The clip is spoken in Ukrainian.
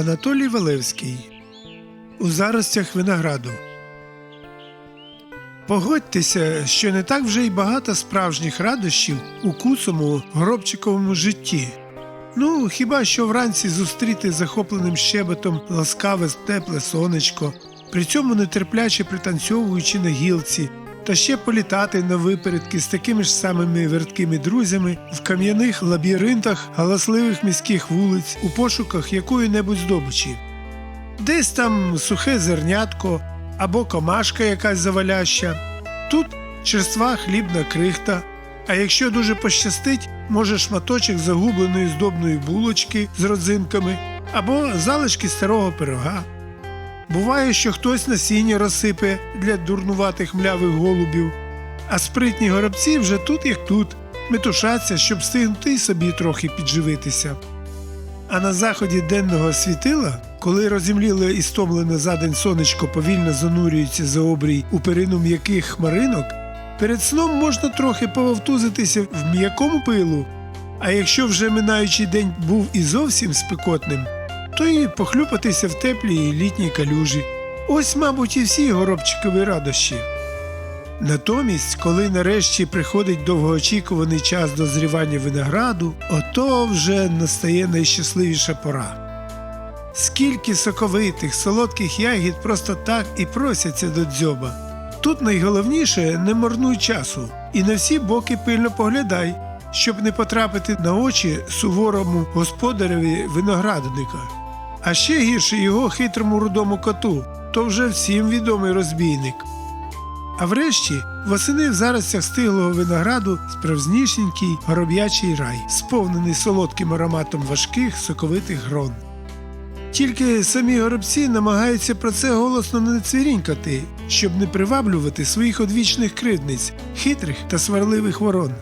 Анатолій Валевський У заростях винограду. Погодьтеся, що не так вже й багато справжніх радощів у куцому гробчиковому житті. Ну, хіба що вранці зустріти захопленим щебетом ласкаве тепле сонечко, при цьому нетерпляче пританцьовуючи на гілці, та ще політати на випередки з такими ж самими верткими друзями в кам'яних лабіринтах галасливих міських вулиць у пошуках якої-небудь здобичі. Десь там сухе зернятко або комашка якась заваляща, тут черства хлібна крихта, а якщо дуже пощастить, може шматочок загубленої здобної булочки з родзинками або залишки старого пирога. Буває, що хтось насіння розсипе для дурнуватих млявих голубів, а спритні горобці вже тут як тут, метушаться, щоб встигнути й собі трохи підживитися. А на заході денного світила, коли розімліле і стомлене за день сонечко повільно занурюється за обрій у перину м'яких хмаринок, перед сном можна трохи пововтузитися в м'якому пилу, а якщо вже минаючий день був і зовсім спекотним, то і похлюпатися в теплій літній калюжі. Ось, мабуть, і всі горобчикові радощі. Натомість, коли нарешті приходить довгоочікуваний час дозрівання винограду, ото вже настає найщасливіша пора. Скільки соковитих, солодких ягід просто так і просяться до дзьоба. Тут найголовніше не марнуй часу і на всі боки пильно поглядай, щоб не потрапити на очі суворому господареві виноградника. А ще гірше його хитрому рудому коту, то вже всім відомий розбійник. А врешті восени в заростях стиглого винограду справжнісінький гороб'ячий рай, сповнений солодким ароматом важких соковитих грон. Тільки самі горобці намагаються про це голосно не цвірінькати, щоб не приваблювати своїх одвічних кривдниць, хитрих та сварливих ворон.